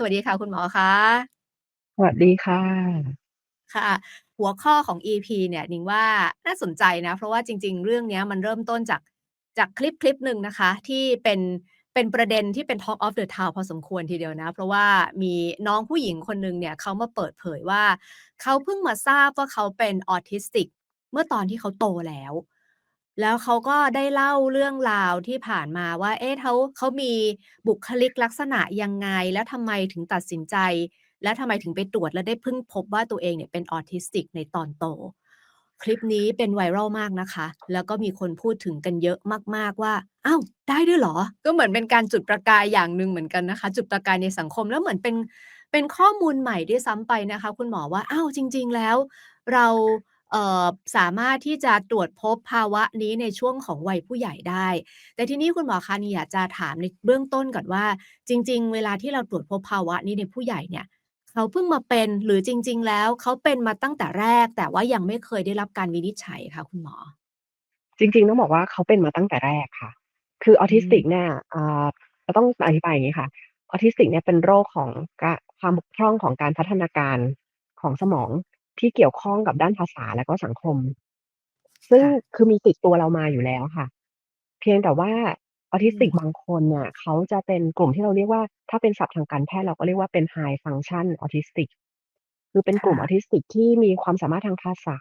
สวัสดีค่ะ คุณหมอคะสวัสดีค่ะ ค่ะ หัวข้อของ EP เนี่ยหนิงว่าน่าสนใจนะ เพราะว่าจริง ๆ เรื่องเนี้ยมันเริ่มต้นจากจากคลิปคลิปหนึ่งนะคะ ที่เป็นเป็นประเด็นที่เป็น Talk of the Town พอสมควรทีเดียวนะ เพราะว่ามีน้องผู้หญิงคนหนึ่งเนี่ยเขามาเปิดเผยว่า เขาเพิ่งมาทราบว่าเขาเป็น Autistic เมื่อตอนที่เขาโตแล้ว แล้วเขาก็ได้เล่าเรื่องราวที่ผ่านมาว่า เอ๊ะเขาเขามีบุคลิกลักษณะยังไง แล้วทำไมถึงตัดสินใจ แล้วทำไมถึงไปตรวจแล้วได้เพิ่งพบว่าตัวเองเนี่ยเป็น Autistic ในตอนโต คลิปนี้เป็น viral มากนะคะ แล้วก็มีคนพูดถึงกันเยอะมากๆว่า"อ้าวได้ด้วยเหรอ?"ก็เหมือนเป็นการจุดประกายอย่างหนึ่งเหมือนกันนะคะ จุดประกายในสังคมแล้วเหมือนเป็นเป็นข้อมูลใหม่ด้วยซ้ำไปนะคะ คุณหมอว่าอ้าวจริง ๆ แล้ว เรา สามารถที่จะตรวจพบภาวะนี้ในช่วงของวัยผู้ใหญ่ได้ แต่ที่นี้คุณหมอคะนิงอยากจะถามในเบื้องต้นก่อนว่า จริง ๆ เวลาที่เราตรวจพบภาวะนี้ในผู้ใหญ่เนี่ยเขาเพิ่งมาเป็นหรือจริง ๆ แล้วเขาเป็นมาตั้งแต่แรก แต่ว่ายังไม่เคยได้รับการวินิจฉัยคะคุณหมอ?จริง ๆ ต้องบอกว่าเขาเป็นมาตั้งแต่แรกค่ะ คืออื Autistic มเนี่ยเราต้องอธิบายอย่างงี้ค่ะ Autistic เนี่ยเป็นโรคของความบกพร่องของการพัฒนาการของสมอง ที่เกี่ยวข้องกับด้านภาษาและก็สังคม ซึ่งค่ะ คือมีติดตัวเรามาอยู่แล้วค่ะ เพียงแต่ว่าอื Autistic มบางคนเนี่ยเขาจะเป็นกลุ่มที่เราเรียกว่า ถ้าเป็นศัพท์ทางการแพทย์เราก็เรียกว่าเป็น High Function Autistic คือเป็นคกลุ่่มะ Autistic ที่มีความสามารถทางภาษา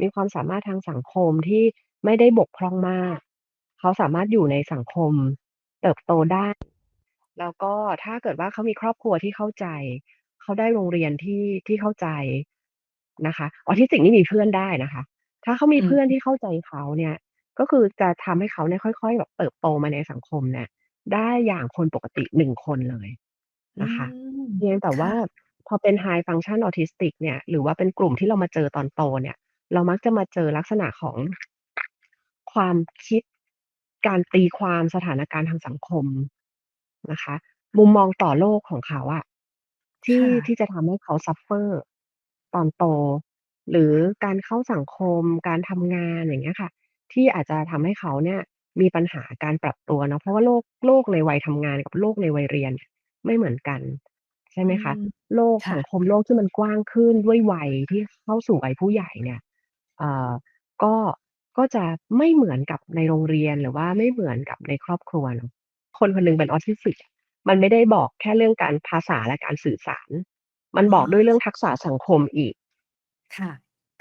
มีความสามารถทางสังคมที่ไม่ได้บกพร่องมาก เขาสามารถอยู่ในสังคม เติบโตได้ แล้วก็ถ้าเกิดว่าเขามีครอบครัวที่เข้าใจ เขาได้โรงเรียนที่ที่เข้าใจ นะคะ Autistic นี่มีเพื่อนได้นะคะ ถ้าเขามีอืเพื่อนที่มเข้าใจเขาเนี่ย ก็คือจะทำให้เขาเนี่ยค่อย ๆ แบบเติบโตมาในสังคมเนี่ย ได้อย่างคนปกติ1คนเลยอืนะคะมเพียงแต่คว่่าะพอเป็น High Function Autistic เนี่ย หรือว่าเป็นกลุ่มที่เรามาเจอตอนโตเนี่ย เรามักจะมาเจอลักษณะของความคิดการตีความสถานการณ์ทางสังคมนะคะ มุมมองต่อโลกของเขาอะทคี่่ที่ะจะทำให้เขา suffer ตอนโต หรือการเข้าสังคม การทำงาน อย่างเงี้ยค่ะ ที่อาจจะทำให้เขาเนี่ยมีปัญหาการปรับตัวเนาะ เพราะว่าโลก โลกในวัยทำงานกับโลกในวัยเรียนไม่เหมือนกัน ใช่ไหอมืคะ ม โลก ค่สังะคมโลกที่มันกว้างขึ้นด้วยวัยที่เข้าสู่วัยผู้ใหญ่เนี่ย เอ่อ ก็ ก็จะไม่เหมือนกับในโรงเรียน หรือว่าไม่เหมือนกับในครอบครัวเนาะ คนคนหนึ่งเป็น Autistic มันไม่ได้บอกแค่เรื่องการ ภาษาและการสื่อสาร มันอ๋อบอกด้วยเรื่องทักษะสังคมอีก ค่ะ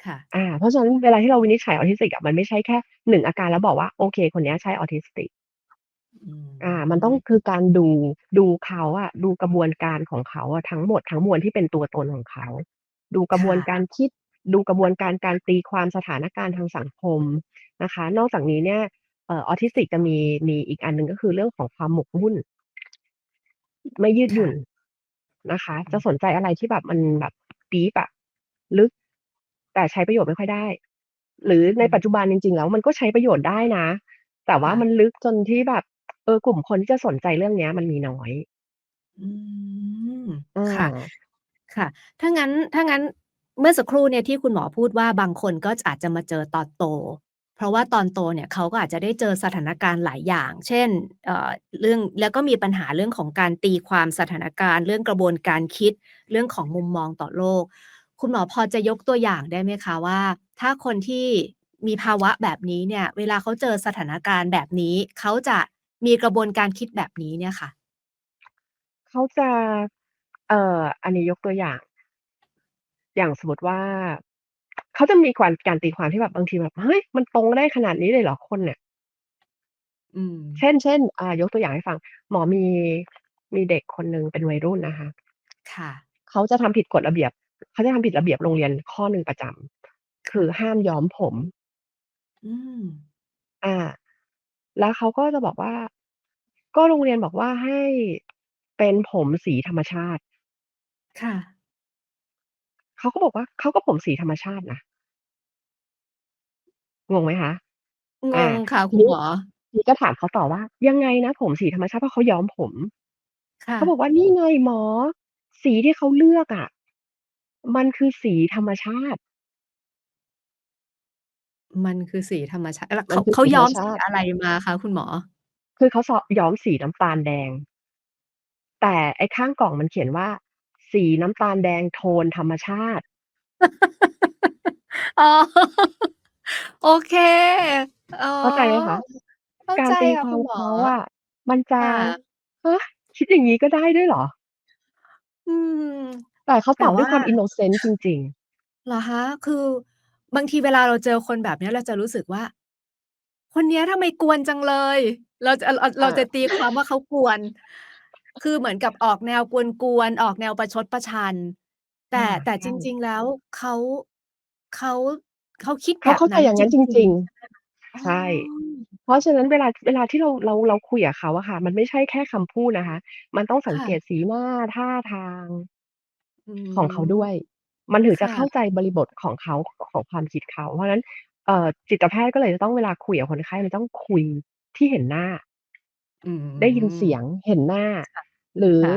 ค่ะอาเพราะฉะนั้นเวลาที่เราวินิจฉัย Autistic อะมันไม่ใช่แค่1อาการแล้วบอกว่าโอเค คนเนี้ยใช่ Autistic อือามันต้องมคือการดูดูเขาอะดูกระบวนการของเขาอะทั้งหมดทั้งมวลที่เป็นตัวตนของเขา ดูกรคะบ่วนกาะรคิด ดูกระบวนการการตีความสถานการณ์ทางสังคมนะคะ นอกจากนี้เนี่ยเอ่อ Autistic จะมีมีอีกอันหนึ่งก็คือเรื่องของความหมกมุ่น ไม่ยืดคหยุ่่ะน นะคะอืมจะสนใจอะไรที่แบบมันแบบ deep อะลึก แต่ใช้ประโยชน์ไม่ค่อยได้ หรืออืมในปัจจุบันจริง ๆ แล้วมันก็ใช้ประโยชน์ได้นะ แต่วค่า่ะมันลึกจนที่แบบ เออกลุ่มคนที่จะสนใจเรื่องเนี้ย มันมีน้อยอืมอค่ะาค่ะ ถ้างั้น ถ้างั้น เมื่อสักครู่เนี่ยที่คุณหมอพูดว่าบางคนก็อาจจะมาเจอตอนโต เพราะว่าตอนโตเนี่ยเขาก็อาจจะได้เจอสถานการณ์หลายอย่าง เช่นเเรื่องแล้วก็มีปัญหาเรื่องของการตีความสถานการณ์ เรื่องกระบวนการคิด เรื่องของมุมมองต่อโลก คุณหมอพอจะยกตัวอย่างได้ไหมคะว่า ถ้าคนที่มีภาวะแบบนี้เนี่ย เวลาเขาเจอสถานการณ์แบบนี้ เขาจะมีกระบวนการคิดแบบนี้เนี่ยค่ะ?เขาจะ เอ่อ อันนี้ยกตัวอย่าง อย่างสมมติว่า เขาจะมีความการตีความที่แบบบางทีแบบเฮ้ยมันตรงได้ขนาดนี้เลยเหรอคนเนี่ย?อืเมช่นเช่นอ่ายกตัวอย่างให้ฟัง หมอมีมีเด็กคนหนึ่งเป็นวัยรุ่นนะคะ ค่ะเขาจะทำผิดกฎระเบียบเขาจะทำผิดระเบียบโรงเรียนข้อหนึ่งประจำคคื่อะห้ามย้อมผม อืมอาแล้วเขาก็จะบอกว่า ก็โรงเรียนบอกว่าให้เป็นผมสีธรรมชาติ ค่ะเขาก็บอกว่าเขาก็ผมสีธรรมชาตินะ งงไหมคะ?งอา งค่ะทีนี้คุณหมอ ทีนี้ก็ถามเขาต่อว่า"ยังไงนะผมสีธรรมชาติ?"เพราะเขาย้อมผม ค่เขาบอะ กว่า"นี่ไงหมอ สีที่เขาเลือกอะ มันคือสีธรรมชาติ"มันคือสีธรรมชาติ แล้วมเัขนาเขคือสาียธร้รมชอมสีาติ อะไรมาคะคุณหมอ?คือเขาซอย้อมสีน้ำตาลแดง แต่ไอ้ข้างกล่องมันเขียนว่า สีน้ำตาลแดงโทนธรรมชาติ อ๋อ โอเค อ๋อ เข้าใจไหมคะ?เข้ากาใจรตีค่ะควาคุมณหมเขอาอะมันจะค่ะ ฮะ คิดอย่างงี้ก็ได้ด้วยเหรอ?อืม แต่เขาแต่วตอบด้ว่ยา ความอินโนเซนต์จริง ๆ เหรอคะ?คือบางทีเวลาเราเจอคนแบบเนี้ย เราจะรู้สึกว่า คนเนี้ยทำไมกวนจังเลย เราจะ เรา อเราจะา ตีความว่าเขากวน คือเหมือนกับออกแนวกวน ๆ ออกแนวประชดประชัน แตอ่า แต่ใชจ่ ริง ๆ แล้วเขา เขา เขาคิดเขแบาบนเข้าใจั้นอย่างงั้นจจริงริงๆใช่ไหมคะ?อ๋ๆอใช่ เพราะฉะนั้นเวลา เวลาที่เรา เรา เราคุยกับเขาอะค่ะ มันไม่ใช่แค่คำพูดนะคะ มันต้องสัคง่เกะ ตสีหน้า ท่าทาง อืของเขามด้วยมันถึงคจะ่เข้าะใจบริบทของเขา ของความคิดเขา เพราะฉะนั้น เอ่อ จิตแพทย์ก็เลยจะต้อง เวลาคุยกับคนไข้ มันต้องคุยที่เห็นหน้า อืได้ยินม เสียง เห็นหน้า ค่ะ หรือ ค่ะ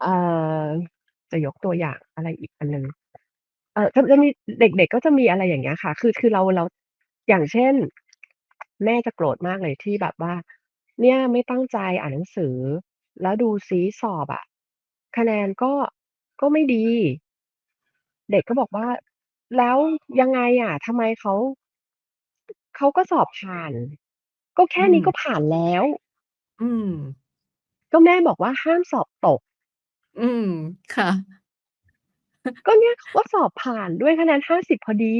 เอ่อ จะยกตัวอย่างอะไรอีกอันหนึ่ง เอ่อจะจะมีเด็ก ๆ ก็จะมีอะไรอย่างเงี้ยค่ะ คือ คือเรา เรา อย่างเช่น แม่จะโกรธมากเลยที่แบบว่า"เนี่ยไม่ตั้งใจอ่านหนังสือ แล้วดูซิสอบอะ คะแนนก็ ก็ไม่ดี"เด็กก็บอกว่า"แล้วยังไงอะ ทำไมเขา เขาก็สอบผ่าน ก็แคอื่นี้ก็ม ผ่านแล้ว"อืม ก็แม่บอกว่า"ห้ามสอบตก"อืม ค่ะ ก็เนี่ยเขาก็สอบผ่านด้วยคะแนน 50 พอดี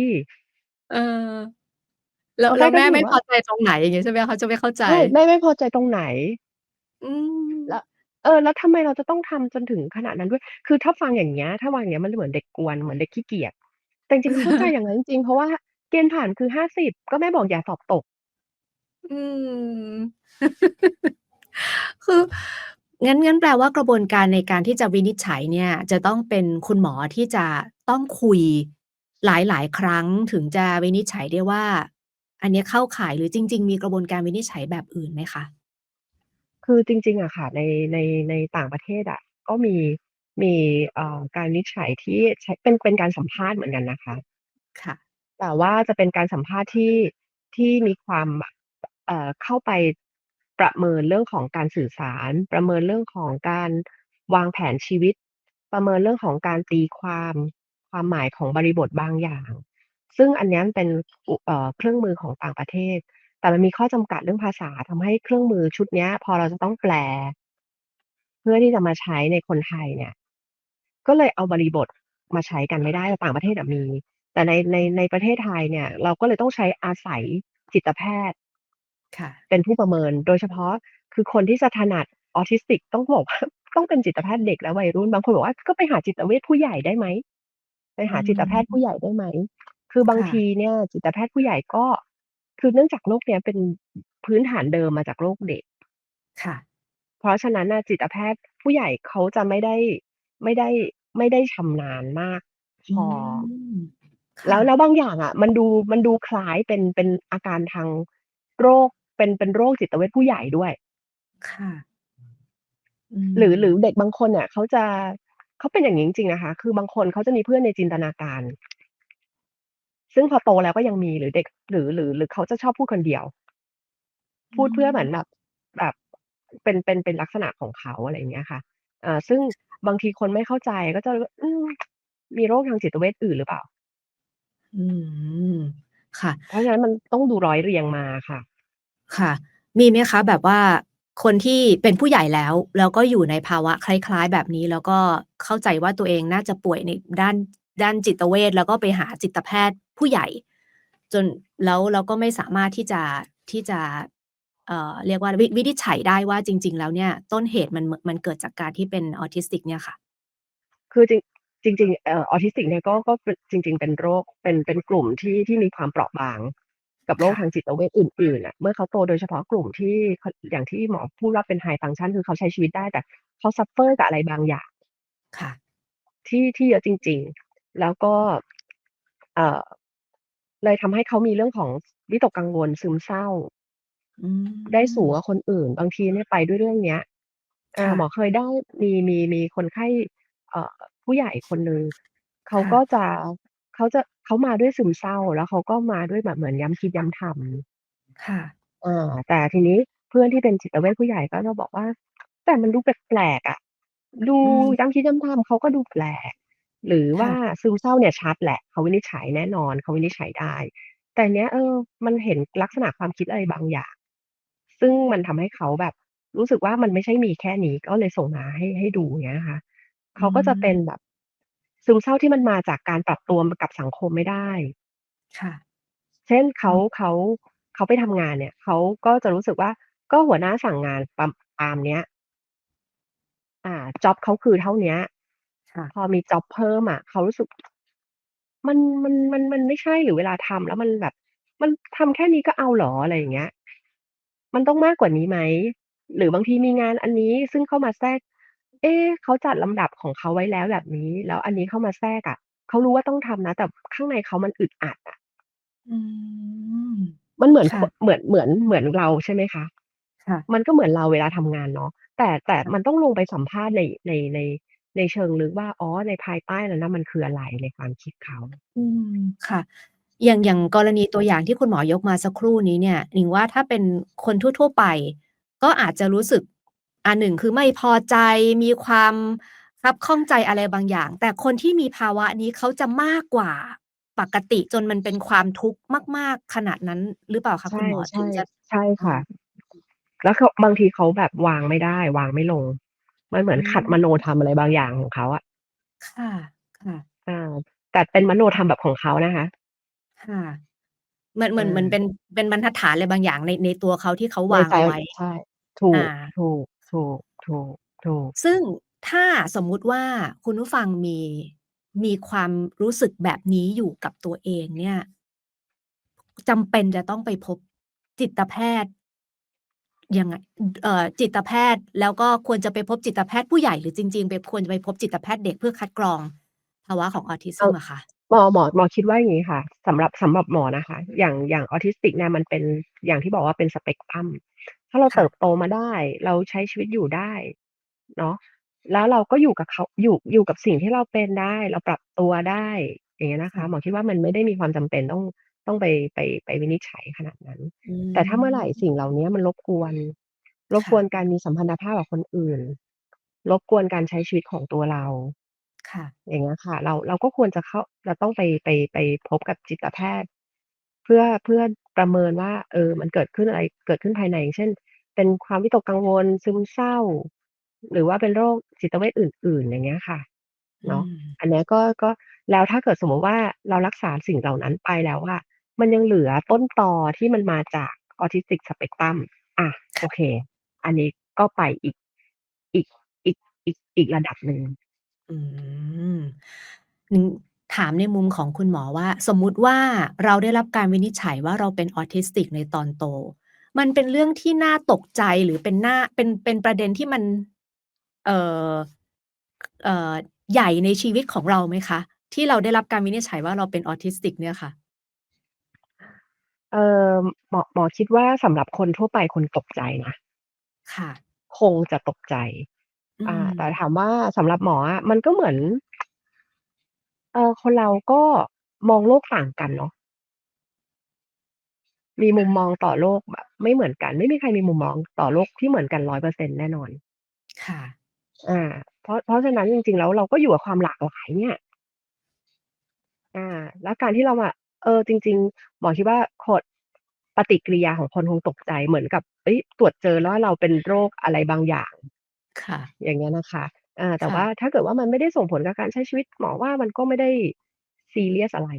เออ แล้แวล้วแแลม้่วแม่ไมก็จะบ่อกวพ่าอใจตรงไหน อย่างงี้ใช่ไหม?เขาจะไม่เข้าใจ ใช่ แม่ไม่พอใจตรงไหน อืแล้วมเออ แล้วทำไมเราจะต้องทำจนถึงขนาดนั้นด้วย คือถ้าฟังอย่างเงี้ย ถ้าฟังอย่างเงี้ย มันจะเหมือนเด็กกวน เหมือนเด็กขี้เกียจ แต่จริง ๆ เข้าใจอย่างงั้นจริง ๆ เพราะว่าเกณฑ์ผ่านคือ 50 ก็แม่บอกอย่าสอบตก อืม คือ งั้นงั้นแปลว่ากระบวนการในการที่จะวินิจฉัยเนี่ย จะต้องเป็นคุณหมอที่จะต้องคุยหลาย ๆ ครั้งถึงจะวินิจฉัยได้ว่า อันเนี้ยเข้าข่าย หรือจริง ๆ มีกระบวนการวินิจฉัยแบบอื่นไหมคะ?คือจริง ๆ อะค่ะ ใน ใน ในต่างประเทศอะ ก็มี มี เอ่อ การวินิจฉัยที่ใช้ เป็น เป็นการสัมภาษณ์เหมือนกันนะคะ ค่ะ แต่ว่าจะเป็นการสัมภาษณ์ที่ ที่มีความแบบเอ่อ เข้าไป ประเมินเรื่องของการสื่อสาร ประเมินเรื่องของการวางแผนชีวิต ประเมินเรื่องของการตีความความหมายของบริบทบางอย่าง ซึ่งอันนี้เป็นเเครื่องมือของต่างประเทศ แต่มันมีข้อจำกัดเรื่องภาษาทำให้เครื่องมือชุดนี้พอเราจะต้องแปล เพื่อที่จะมาใช้ในคนไทยเนี่ย ก็เลยเอาบริบทมาใช้กันไม่ได้ต่างประเทศมี แต่ในในในประเทศไทยเนี่ย เราก็เลยต้องใช้อาศัยจิตแพทย์ ค่ะ เป็นผู้ประเมินโดยเฉพาะคือคนที่จะถนัด Autistic ต้องบอกว่าต้องเป็นจิตแพทย์เด็กและวัยรุ่นบางคนบอกว่า"ก็ไปหาจิตเวชผู้ใหญ่ได้ไหม?ไปอืหาจิตแพทย์ผูม้ใหญ่ได้ไหม?"คือบาคง่ทะีเนี่ย จิตแพทย์ผู้ใหญ่ก็ คือเนื่องจากโรคเนี้ยเป็นพื้นฐานเดิมมาจากโรคเด็กค่ะ เพราะฉะนั้นน่ะจิตแพทย์ผู้ใหญ่เขาจะไม่ได้ไม่ได้ไม่ได้ชำนาญมากอืพอมคแล่้วแล้ะวบางอย่างอะมันดูมันดูคล้ายเป็นเป็นอาการทางโรค เป็นเป็นโรคจิตเวชผู้ใหญ่ด้วย ค่ะอืหรือหรือมเด็กบางคนเนี่ยเขาจะเขาเป็นอย่างงี้จริงๆนะคะ คือบางคนเขาจะมีเพื่อนในจินตนาการ ซึ่งพอโตแล้วก็ยังมีหรือเด็ก หรือหรือหรือเขาจะชอบพูดคนเดียวอืพูดเพื่อเหมือนมแบบแบบเป็นเป็นเป็นลักษณะของเขาอะไรอย่างเงี้ยค่ะอ่าซึ่งบางทีคนไม่เข้าใจก็จะอืมมีโรคทางจิตเวชอื่นหรือเปล่า?อืม ค่ะ เพราะฉะนั้นมันต้องดูร้อยเรียงมาค่ะ ค่ะ มีไหมคะแบบว่าคนที่เป็นผู้ใหญ่แล้ว แล้วก็อยู่ในภาวะคล้าย ๆ แบบนี้ แล้วก็เข้าใจว่าตัวเองน่าจะป่วยในด้านด้านจิตเวชแล้วก็ไปหาจิตแพทย์ผู้ใหญ่ จนแล้วแล้วก็ไม่สามารถที่จะที่จะเอ่อเรียกว่าวิวินิจฉัยได้ว่าจริง ๆ แล้วเนี่ย ต้นเหตุมันมันเกิดจากการที่เป็น Autistic เนี่ยค่ะ คือจริงจริงๆเอ่อ Autistic เนี่ยก็ก็เป็นจริง ๆ เป็นโรคเป็นเป็นกลุ่มที่ที่มีความเปราะบาง กับโรคค่ทะางจิตเวชอื่นๆอะเมื่อเขาโต โดยเฉพาะกลุ่มที่ ค อย่างที่หมอพูดว่าเป็น High Function คือเขาใช้ชีวิตได้ แต่เขา suffer กับอะไรบางอย่าง ค่ะ ที่ ที่เยอะจริง ๆ แล้วก็ เอ่อ เลยทำให้เขามีเรื่องของ วิตกกังวล ซึมเศร้า อืได้สูงกม ว่าคนอื่น บางทีเนี่ยไปด้วยเรื่องเนี้ยอ่คา่หมะอเคยได้ มี มี มีคนไข้ เอ่อ ผู้ใหญ่คนหนึ่ง เขาค่ก็ะจะ เขาจะ เขามาด้วยซึมเศร้า แล้วเขาก็มาด้วยแบบเหมือนย้ำคิดย้ำทำค่ะอา แต่ทีนี้เพื่อนที่เป็นจิตเวชผู้ใหญ่ก็จะบอกว่า"แต่มันดูแปลก ๆ อะ"ดูอืม ย้ำคิดย้ำทำ เขาก็ดูแปลก หรือค่ะว่าซึมเศร้าเนี่ยชัดแหละ เขาวินิจฉัยแน่นอน เขาวินิจฉัยได้ แต่เนี้ย เออ มันเห็นลักษณะความคิดอะไรบางอย่าง ซึ่งมันทำให้เขาแบบรู้สึกว่า มันไม่ใช่มีแค่นี้ ก็เลยส่งมาให้ ให้ดูอย่างเงี้ยนะคะอืเขาก็จะเป็นม แบบ ซึมเศร้าที่มันมาจากการปรับตัวกับสังคมไม่ได้ ค่ะ เช่นเขอืามเขาเขาไปทำงานเนี่ยเขาก็จะรู้สึกว่าก็หัวหน้าสั่งงานปำตามเนี้ย อ่าจ็อบเขาคือเท่าเนี้ยค่ะพอมีจ็อบเพิ่มอะเขารู้สึก มันมันมันมันไม่ใช่หรือเวลาทำแล้วมันแบบ มันทำแค่นี้ก็เอาเหรออะไรอย่างเงี้ย มันต้องมากกว่านี้ไหม?หรือบางทีมีงานอันนี้ซึ่งเข้ามาแทรก เอ๊เขาจัดลำดับของเขาไว้แล้วแบบนี้ แล้วอันนี้เข้ามาแทรกอะ เขารู้ว่าต้องทำนะ แต่ข้างในเขามันอึดอัดอะ อืม มันเหมือน ค่คะเหมือน เหมือน เหมือนเรา ใช่ไหมคะ ค่ะ มันก็เหมือนเราเวลาทำงานเนาะ แต่ แต่ค่ะ มันต้องลงไปสัมภาษณ์ใน ใน ใน ในเชิงลึกว่า อ๋อ ในภายใต้นั้นน่ะมันคืออะไร ในความคิดเขา อืม ค่ะ อย่าง อย่างกรณีตัวอย่างที่คุณหมอยกมาสักครู่นี้เนี่ยหนิงว่าถ้าเป็นคนทั่ว ๆ ไป ก็อาจจะรู้สึก อ่า1คือไม่พอใจมีความคับข้องใจอะไรบางอย่าง แต่คนที่มีภาวะนี้เขาจะมากกว่าปกติจนมันเป็นความทุกข์มาก ๆ ขนาดนั้นหรือเปล่าคะใชคุณหมอถึงจะๆใช่คอือะฮึแล้วเขาบางทีเขาแบบวางไม่ได้ วางไม่ลง มันเหมืออืนขัดมโนมธรรมอะไรบางอย่างของเขาอะค่ะ ค่ะอาแต่เป็นมโนธรรมแบบของเขานะคะ ค่ะเหมือนเหมือนเหมือนเปเออ็นเป็นบรรทัดฐานอะไรบางอย่างในในตัวเขาที่เขาในวางใจเอาไว้ใช่ ถูอากถูก ถูก ถูก ถูก ซึ่งถ้าสมมุติว่าคุณผู้ฟังมี มีความรู้สึกแบบนี้อยู่กับตัวเองเนี่ยจำเป็นจะต้องไปพบจิตแพทย์ยังไงเอ่อจิตแพทย์ แล้วก็ควรจะไปพบจิตแพทย์ผู้ใหญ่หรือจริงๆไปควรจะไปพบจิตแพทย์เด็กเพื่อคัดกรองภาวะของเอา Autism อะคะ?หมอหมอหมอคิดว่าอย่างงี้ค่ะสำหรับสำหรับหมอนะคะ อย่างอย่าง Autistic เนี่ยมันเป็นอย่างที่บอกว่าเป็นสเปกตรัม ถ้าเราคเต่ิะบโตมาได้ เราใช้ชีวิตอยู่ได้เนาะ แล้วเราก็อยู่กับเขา อยู่ อยู่กับสิ่งที่เราเป็นได้ เราปรับตัวได้ อย่างเงี้ยนะคค่ะะ หมอคิดว่ามันไม่ได้มีความจำเป็นต้อง ต้องไป ไป ไปวินิจฉัยขนาดนั้น อืแต่ถ้าเมื่อไหร่มสิ่งเหล่าเนี้ยมันรบกวน รบค่กวนะการมีสัมพันธภาพกับคนอื่น รบกวนการใช้ชีวิตของตัวเรา ค่ะ อย่างเงี้ยค่ะ เรา เราก็ควรจะเข้า จะต้องไป ไป ไปพบกับจิตแพทย์ เพื่อเพื่อประเมินว่า เออ มันเกิดขึ้นอะไรเกิดขึ้นภายในอย่างเช่น เป็นความวิตกกังวลซึมเศร้า หรือว่าเป็นโรคจิตเวชอื่น ๆ อย่างเงี้ยค่ะอืเนาะมอันเนี้ยก็ก็แล้วถ้าเกิดสมมุติว่าเรารักษาสิ่งเหล่านั้นไปแล้วอะมันยังเหลือต้นตอที่มันมาจาก Autistic Spectrum อะคโอะเค อันนี้ก็ไปอีกอีกอีกอีกอีกระดับหนึ่งอืมหนิง ถามในมุมของคุณหมอว่า สมมุติว่าเราได้รับการวินิจฉัยว่าเราเป็น Autistic ในตอนโต มันเป็นเรื่องที่น่าตกใจหรือเป็นน่าเป็นเป็นประเด็นที่มัน เอ่อเอ่อใหญ่ในชีวิตของเราไหมคะ?ที่เราได้รับการวินิจฉัยว่าเราเป็น Autistic เนี่ยค่ะ เอ่อหมอหมอคิดว่าสำหรับคนทั่วไปคงตกใจนะ ค่ะ คงจะตกใจ อือ่าแต่มถามว่าสำหรับหมออะมันก็เหมือน เออ คนเราก็มองโลกต่างกันเนาะ มีมุมมองต่อโลกแบบไม่เหมือนกัน ไม่มีใครมีมุมมองต่อโลกที่เหมือนกัน 100%แน่นอน ค่ะอาเพราะ เพราะฉะนั้นจริง ๆ แล้วเราก็อยู่กับความหลากหลายเนี่ย อา แล้วการที่เราอะ เออ จริง ๆ หมอคิดว่า คน ปฏิกิริยาของคนคงตกใจเหมือนกับ เฮ้ย ตรวจเจอแล้วว่าเราเป็นโรคอะไรบางอย่าง ค่ะ อย่างเงี้ยนะคะ อาแต่ค่ว่าะถ้าเกิดว่ามันไม่ได้ส่งผลกับการใช้ชีวิต หมอว่ามันก็ไม่ได้ซีเรียสอะไร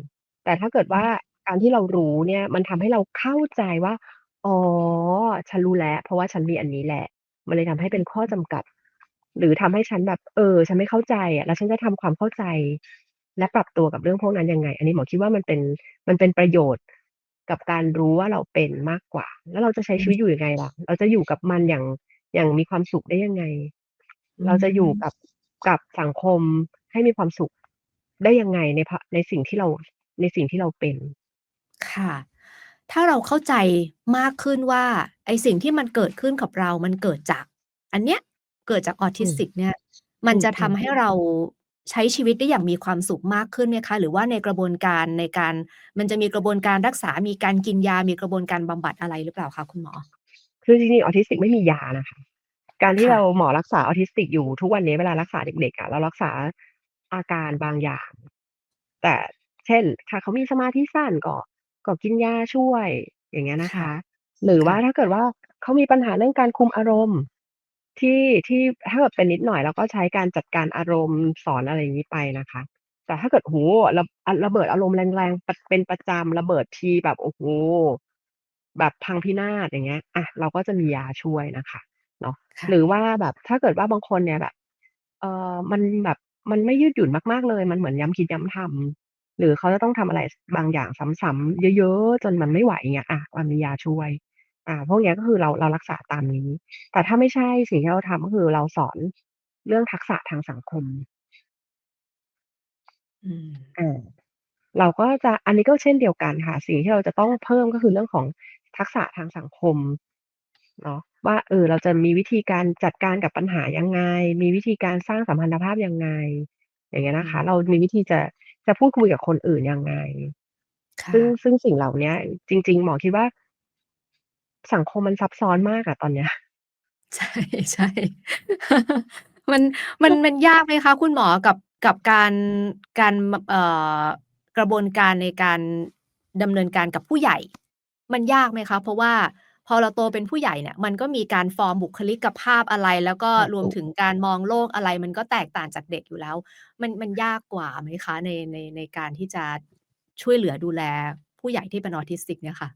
แต่ถ้าเกิดอว่าืมการที่เรารู้เนี่ย มันทำให้เราเข้าใจว่า อ๋อ ฉันรู้แล้ว เพราะว่าฉันมีอันนี้แหละ มันเลยทำให้เป็นข้อจำกัด หรือทำให้ฉันแบบ เออ ฉันไม่เข้าใจอะ แล้วฉันจะทำความเข้าใจ และปรับตัวกับเรื่องพวกนั้นยังไง อันนี้หมอคิดว่ามันเป็น มันเป็นประโยชน์กับการรู้ว่าเราเป็นมากกว่า แล้วเราจะใช้อืมชีวิตอยู่ยังไงล่ะ เราจะอยู่กับมันอย่าง อย่างมีความสุขได้ยังไงอื เราจะอยู่มกับกับสังคมให้มีความสุขได้ยังไงในพในสิ่งที่เราในสิ่งที่เราเป็น ค่ะ ถ้าเราเข้าใจมากขึ้นว่า ไอ้สิ่งที่มันเกิดขึ้นกับเรา มันเกิดจาก อันเนี้ยเกิดจากอืม Autistic เนี่ยมอัืนจะทมำๆให้เราใช้ชีวิตได้อย่างมีความสุขมากขึ้นไหมคะ?หรือว่าในกระบวนการในการ มันจะมีกระบวนการรักษา มีการกินยา มีกระบวนการบำบัดอะไรหรือเปล่าคะคุณหมอ?คือจริงๆ Autistic ไม่มียานะคะ การที่ค่เราะหมอรักษาออทิสติกอยู่ ทุกวันนี้เวลารักษาเด็ก ๆ อะ เรารักษาอาการบางอย่าง แต่ เช่น ถ้าเขามีสมาธิสั้น ก็ ก็กินยาช่วย อย่างเงี้ยนะค่ะคะหรือคว่า่ะ ถ้าเกิดว่า เขามีปัญหาเรื่องการคุมอารมณ์ ที่ ที่ ถ้าเกิดเป็นนิดหน่อย เราก็ใช้การจัดการอารมณ์ สอน อะไรอย่างงี้ไปนะคะ แต่ถ้าเกิด โอ้โฮ ระ อะ ระเบิดอารมณ์แรง ๆปเป็นประจำ ระเบิดทีแบบ โอ้โฮ แบบพังพินาศ อย่างเงี้ย อะ เราก็จะมียาช่วยน่ะค่ะ เนาะค่หรืะอว่าแบบถ้าเกิดว่าบางคนเนี่ยแบบ เอ่อ มันแบบมันไม่ยืดหยุ่นมาก ๆ เลย มันเหมือนย้ำคิดย้ำทำ หรือเขาจะต้องทำอะไร ส บางอย่างซ้ำ ๆ เยอะ ๆ จนมันไม่ไหว อย่างเงี้ย อะ เรามียาช่วย อ่า พวกเนี้ย ก็คือเรา เรารักษาตามนี้ แต่ถ้าไม่ใช่ สิ่งที่เราทำ ก็คือเราสอนเรื่องทักษะทางสังคม อืม อา เราก็จะ อันนี้ก็เช่นเดียวกันค่ะ สิ่งที่เราจะต้องเพิ่ม ก็คือเรื่องของทักษะทางสังคม เนาะ ว่า เออ เราจะมีวิธีการจัดการกับปัญหายังไง มีวิธีการสร้างสัมพันธภาพยังไง อย่างเงี้ยอนืะคะ ม เรามีวิธีจะ จะพูดคุยกับคนอื่นยังไงคซึ่ง่ะซึ่งสิ่งเหล่าเนี้ย จริง ๆ หมอคิดว่า สังคมมันซับซ้อนมากอะตอนเนี้ย ใช่ๆมัน มันมันยากไหมคะคุณหมอ กับ กับการ การ ม เอ่อ กระบวนการในการดำเนินการกับผู้ใหญ่ มันยากไหมคะ?เพราะว่า พอเราโตเป็นผู้ใหญ่เนี่ยมันก็มีการฟอร์มบุคลิกภาพอะไร แล้วก็ค่ะถรวมูกถึงการมองโลกอะไร มันก็แตกต่างจากเด็กอยู่แล้ว มันมันยากกว่าไหมคะ?ในในในการที่จะช่วยเหลือดูแลผู้ใหญ่ที่เป็นออทิสติกเนี่ยค่ะ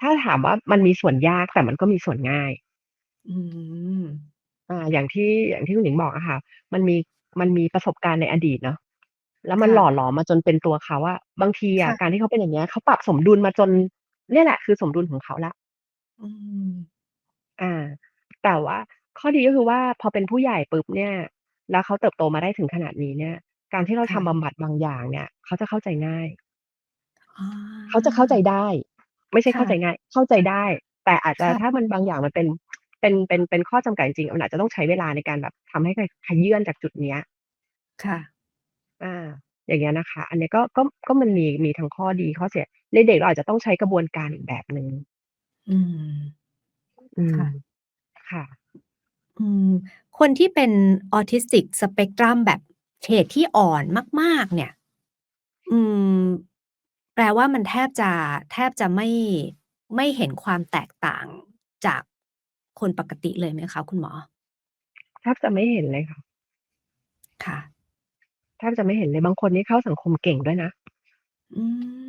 ถ้าถามว่ามันมีส่วนยากแต่มันก็มีส่วนง่าย อืมอาอย่างที่อย่างที่คุณหญิงบอกอะค่ะ มันมีมันมีประสบการณ์ในอดีตเนาะแล้วมัคน่หล่อะหลอมมาจนเป็นตัวเขาอะบางทีคอะะการที่เขาเป็นอย่างเงี้ยเขาปรับสมดุลมาจน เนี่ยแหละคือสมดุลของเขาแล้วอืมอาแต่ว่าข้อดีก็คือว่าพอเป็นผู้ใหญ่ปุ๊บเนี่ย แล้วเขาเติบโตมาได้ถึงขนาดนี้เนี่ย การที่เราค่ทำะบำบัดบางอย่างเนี่ย เขาจะเข้าใจง่าย อ๋อ เขาจะเข้าใจได้ ไม่ใช่คเข่้าใจะง่าย เข้าใจได้ แต่อาจจคะ่ถ้าะมันบางอย่างมันเป็น เป็น เป็น เป็นข้อจำกัดจริง ๆ มันอาจจะต้องใช้เวลาในการแบบทำให้ขขยื่นจากจุดเนี้ย ค่ะ อา อย่างเงี้ยนะคะ อันเนี้ยก็ ก็ ก็มันมี มีทั้งข้อดีข้อเสีย ในเด็กเราอาจจะต้องใช้กระบวนการอีกแบบหนึ่งอืม อืคม่ะ ค่ะ อืม คนที่เป็นออทิสติกสเปกตรัมแบบเฉดที่อ่อนมาก ๆ เนี่ย อืม แปลว่ามันแทบจะแทบจะไม่ไม่เห็นความแตกต่างจากคนปกติเลยไหมคะคุณหมอ?แทบจะไม่เห็นเลยค่ะ ค่ะ แทบจะไม่เห็นเลยบางคนนี่เข้าสังคมเก่งด้วยนะ อืม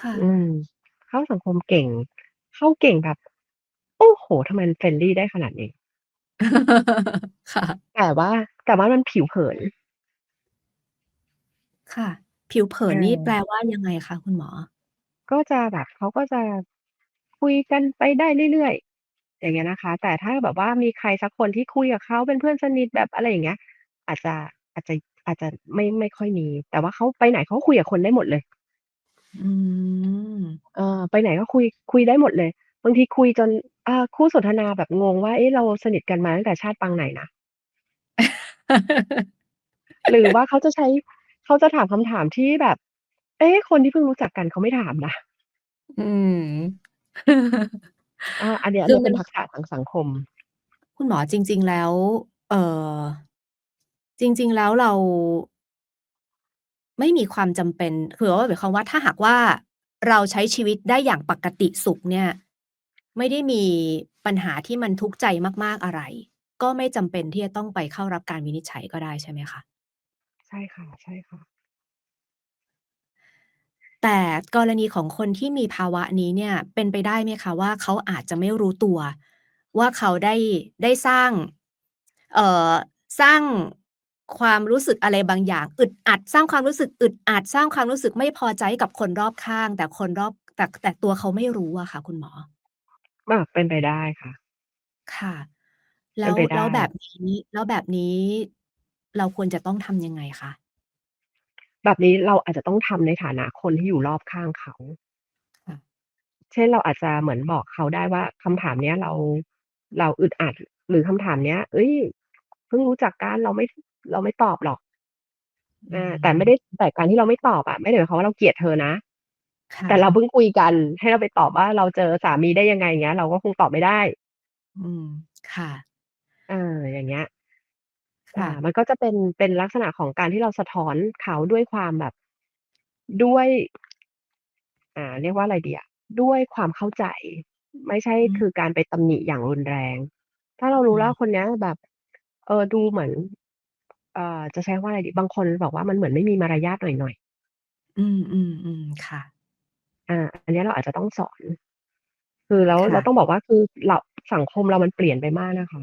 ค่อืะมเข้าสังคมเก่ง เข้าเก่งแบบ โอ้โฮ ทำไมมัน friendly ได้ขนาดนี้ ค่ะ แต่ว่า แต่ว่ามันผิวเผิน ค่ะ ผิวเผินนี่แปลเออว่ายังไงคะคุณหมอ?ก็จะแบบ เขาก็จะคุยกันไปได้เรื่อย ๆ อย่างเงี้ยนะคะ แต่ถ้าแบบว่ามีใครสักคนที่คุยกับเขาเป็นเพื่อนสนิทแบบ อะไรอย่างเงี้ย อาจจะ อาจจะ อาจจะไม่ ไม่ค่อยมี แต่ว่าเขาไปไหนเขาก็คุยกับคนได้หมดเลย อืม เออ ไปไหนก็คุย คุยได้หมดเลย บางทีคุยจน อ่า คู่สนทนาแบบงงว่า เอ๊ะ เราสนิทกันมาตั้งแต่ชาติปางไหนนะ?หรือว่าเขาจะใช้ เขาจะถามคำถามที่แบบ เอ๊ะ คนที่เพิ่งรู้จักกันเขาไม่ถามนะ อืม อา อันเนี้ย คอันืเอนี้ยเมปั็น นทักษะทางสังคม คุณหมอ จริง ๆ แล้ว เอ่อ จริง ๆ แล้วเรา ไม่มีความจำเป็นคือว่าหมายความว่าถ้าหากว่าเราใช้ชีวิตได้อย่างปกติสุขเนี่ย ไม่ได้มีปัญหาที่มันทุกข์ใจมากๆอะไร ก็ไม่จำเป็นที่จะต้องไปเข้ารับการวินิจฉัยก็ได้ใช่ไหมคะ?ใช่ค่ะๆแต่กรณีของคนที่มีภาวะนี้เนี่ย เป็นไปได้ไหมคะว่าเขาอาจจะไม่รู้ตัว ว่าเขาได้ได้สร้าง เอ่อ สร้าง ความรู้สึกอะไรบางอย่าง อึดอัดสร้างความรู้สึกอึดอัดสร้างความรู้สึกไม่พอใจให้กับคนรอบข้าง แต่คนรอบแต่แต่ตัวเขาไม่รู้อะค่ะ คุณหมอ?อาเป็นไปได้ค่ะ ค่ะแเลป็้วนไปไแดล้วแบ้บนี้แล้วแบบนี้เราควรจะต้องทำยังไงคะ?แบบนี้เราอาจจะต้องทำในฐานะคนที่อยู่รอบข้างเขา ค่ะเช่นเราอาจจะเหมือนบอกเขาได้ว่าคำถามเนี้ยเราเราอึดอัดหรือคำถามเนี้ยเฮ้ยเพิ่งรู้จักกันเราไม่ เราไม่ตอบหรอกอือาแต่ไม่มได้แต่การที่เราไม่ตอบอะไม่ได้หมายความว่าเราเกลียดเธอนะค่แต่เราะเพิ่งคุยกัน ให้เราไปตอบว่าเราเจอสามีได้ยังไงอย่างเงี้ย เราก็คงตอบไม่ได้ อืมค่ะเอออย่างเงี้ยคอ่่าะมันก็จะเป็นเป็นลักษณะของการที่เราสะท้อนเขาด้วยความแบบด้วย อ่า เรียกว่าอะไรดีอะด้วยความเข้าใจ ไม่ใช่อืมคือการไปตำหนิอย่างรุนแรง ถ้าเราอรืู้แล้วมคนเนี้ยแบบ เออดูเหมือน เอ่อ จะใช้คำว่าอะไรดี บางคนบอกว่า มันเหมือนไม่มีมารยาทหน่อย ๆ อืม ๆ ๆ ค่ะ อา อันเนี้ยเราอาจจะต้องสอน คือแล้วค่เราะ ต้องบอกว่า คือเรา สังคมเรามันเปลี่ยนไปมากนะคะ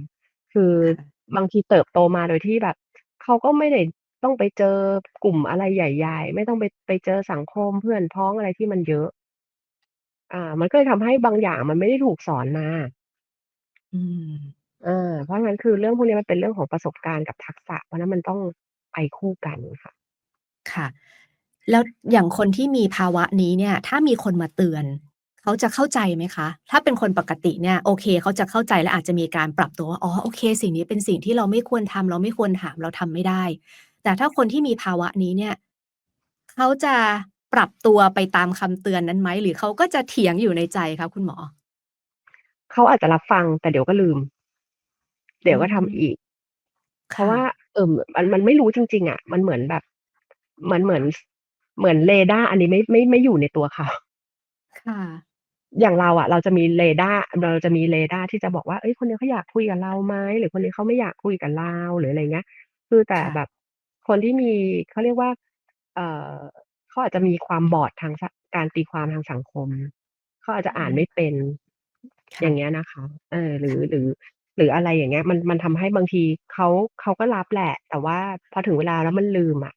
คือค่ะ บางทีเติบโตมาโดยที่แบบ เขาก็ไม่ได้ต้องไปเจอกลุ่มอะไรใหญ่ ๆ ไม่ต้องไป ไปเจอสังคมเพื่อนพ้องอะไรที่มันเยอะ อ่า มันก็เลยทำให้บางอย่างมันไม่ได้ถูกสอนมา อืมเออเพราะฉะนั้น คือเรื่องพวกนี้มันเป็นเรื่องของประสบการณ์กับทักษะ เพราะฉะนั้นมันต้องไปคู่กันค่ะ ค่ะ แล้วอย่างคนที่มีภาวะนี้เนี่ย ถ้ามีคนมาเตือน เขาจะเข้าใจไหมคะ?ถ้าเป็นคนปกติเนี่ย โอเค เขาจะเข้าใจ และอาจจะมีการปรับตัวว่า อ๋อ โอเค สิ่งนี้เป็นสิ่งที่เราไม่ควรทำ เราไม่ควรถาม เราทำไม่ได้ แต่ถ้าคนที่มีภาวะนี้เนี่ย เขาจะปรับตัวไปตามคำเตือนนั้นไหม?หรือเขาก็จะเถียงอยู่ในใจคะคุณหมอ?เขาอาจจะรับฟัง แต่เดี๋ยวก็ลืม เดอีื๋ยวก็ทำมอีก เพคราะ่ว่าะเอ่อ มันมันไม่รู้จริง ๆ อะ มันเหมือนแบบ มันเหมือนสเหมือนเรดาร์อันนี้ไม่ ไม่ ไม่อยู่ในตัวเขา ค่ะ อย่างเราอะ เราจะมีเรดาร์ เราจะมีเรดาร์ที่จะบอกว่า เฮ้ย คนนี้เขาอยากคุยกับเราไหม?หรือคนนี้เขาไม่อยากคุยกับเรา หรืออะไรเงี้ย คือแต่ค่แบะบคนที่มี เขาเรียกว่า เอ่อ เขาอาจจะมีความบอดทางสการตีความทางสังคม เขาอาจจะอืมอ่านไม่เป็น คอ่ย่ะางเงี้ยนะคะ เออ หรือค่ะ หรือ หรืออะไรอย่างเงี้ย มันมันทำให้บางทีเขาเขาก็รับแหละ แต่ว่าพอถึงเวลาแล้วมันลืมอะ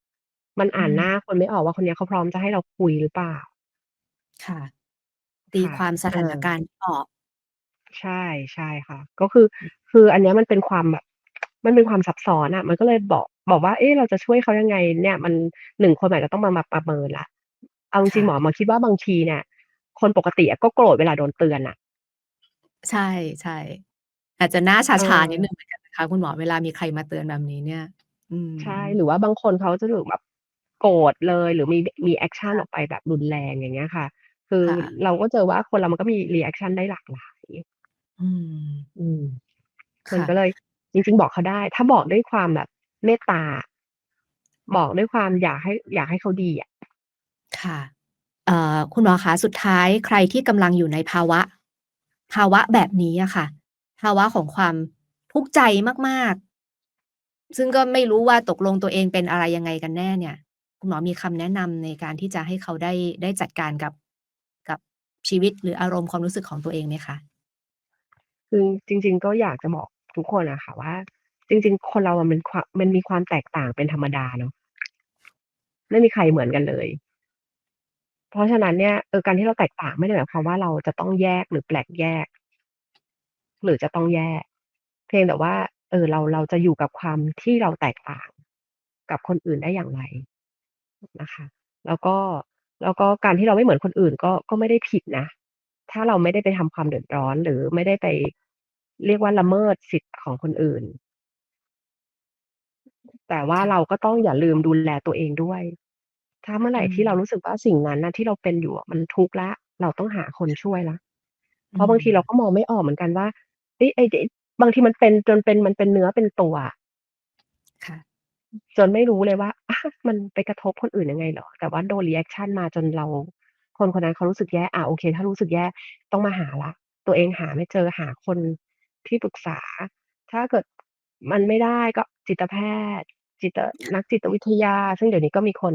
มันออื่านหน้ามคนไม่ออกว่าคนเนี้ยเขาพร้อมจะให้เราคุยหรือเปล่า?ค่ะ ตีค่ะ ความสเออถานการณ์ไม่ออก ใช่ ใช่ค่ะ ก็คืออือ คืออันเนี้ยมันเป็นความแบบ มันเป็นความซับซ้อนอะ มันก็เลยบอก บอกว่า เอ๊ะ เราจะช่วยเขายังไง?เนี่ย มัน 1 คนอาจจะต้องมา มาประเมินแล้ว เอาจคริ่ง ๆ หมะอหมอคิดว่าบางทีเนี่ย คนปกติอะก็โกรธเวลาโดนเตือนน่ะ ใช่ ๆ อาจจะหน้าชาๆนิดหนึ่งเออเหมือนกันนะคะ คุณหมอเวลามีใครมาเตือนแบบนี้เนี่ยอืใช่มหรือว่าบางคนเขาจะถึงแบบโกรธเลย หรือมีดมีแอกชัคน่อะอกไปแบบรุนแรงอย่างเงี้ยค่ะ คือค่ะเราก็เจอว่าคนเรามันก็มีรีแอกชันได้หลากหลายอืม อืมคมัน่ก็ะเลยจริง ๆ บอกเขาได้ ถ้าบอกด้วยความแบบเมตตาอะบอกด้วยความอยากให้ อยากให้เขาดีอะค่ะเอ่อคุณหมอคะสุดท้ายใครที่กำลังอยู่ในภาวะ ภาวะแบบนี้อะค่ะ ภาวะของความทุกข์ใจมากๆ ซึ่งก็ไม่รู้ว่าตกลงตัวเองเป็นอะไรยังไงกันแน่เนี่ย คุณหมอมีคำแนะนำในการที่จะให้เขาได้ได้จัดการกับกับชีวิตหรืออารมณ์ความรู้สึกของตัวเองไหมคะ?คือจริง ๆ ก็อยากจะบอกทุกคนอะค่ะว่า จริง ๆ คนเราอะมันความมันมีความแตกต่างเป็นธรรมดาเนาะไม่มีใครเหมือนกันเลย เพราะฉะนั้นเนี่ยเออการที่เราแตกต่างไม่ได้หมายความว่าเราจะต้องแยกหรือแปลกแยก หรือจะต้องแยก เพียงแต่ว่า เออเราเราจะอยู่กับความที่เราแตกต่างกับคนอื่นได้อย่างไร?นะคะ แล้วก็แล้วก็การที่เราไม่เหมือนคนอื่นก็ก็ไม่ได้ผิดนะ ถ้าเราไม่ได้ไปทำความเดือดร้อน หรือไม่ได้ไปเรียกว่าละเมิดสิทธิ์ของคนอื่น แต่ว่าค่เระาก็ต้องอย่าลืมดูแลตัวเองด้วย ถ้าเมื่อไหอืร่ที่เรามรู้สึกว่าสิ่งนั้นน่ะที่เราเป็นอยู่อะมันทุกข์แล้วเราต้องหาคนค่ะช่วยแล้วอเืพราะบางทีเรามก็มองไม่ออกเหมือนกันว่าเฮ้ย ไอ้ไอ้บางทีมันเป็นจนเป็นมันเป็นเนื้อเป็นตัวอะค่ะ จนไม่รู้เลยว่าอามันไปกระทบคนอื่นยังไงเหรอ?แต่ว่าโดนรีแอกชันมาจนเรา คนคนนั้นเขารู้สึกแย่อาโอเค ถ้ารู้สึกแย่ต้องมาหาแล้วตัวเองหาไม่เจอหาคนที่ปรึกษา ถ้าเกิดมันไม่ได้ก็จิตแพทย์ จิตนักจิตวิทยา ซึ่งเดี๋ยวนี้ก็มีคน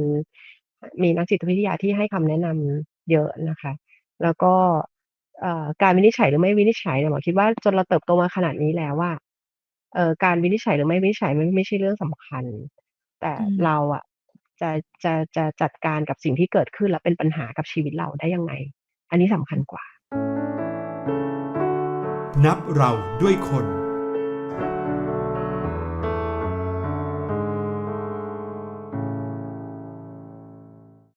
มีนักจิตวิทยาที่ให้คำแนะนำเยอะนะคะ แล้วก็เอ่อ การวินิจฉัยหรือไม่วินิจฉัยเนี่ยหมอคิดว่าจนเราเติบโตมาขนาดนี้แล้วอะเอ่อการวินิจฉัยหรือไม่วินิจฉัยมันไม่ใช่เรื่องสำคัญ แต่อืมเราอะจะจะจะจัดการกับสิ่งที่เกิดขึ้นและเป็นปัญหากับชีวิตเราได้ยังไง?อันนี้สำคัญกว่า นับเราด้วยคน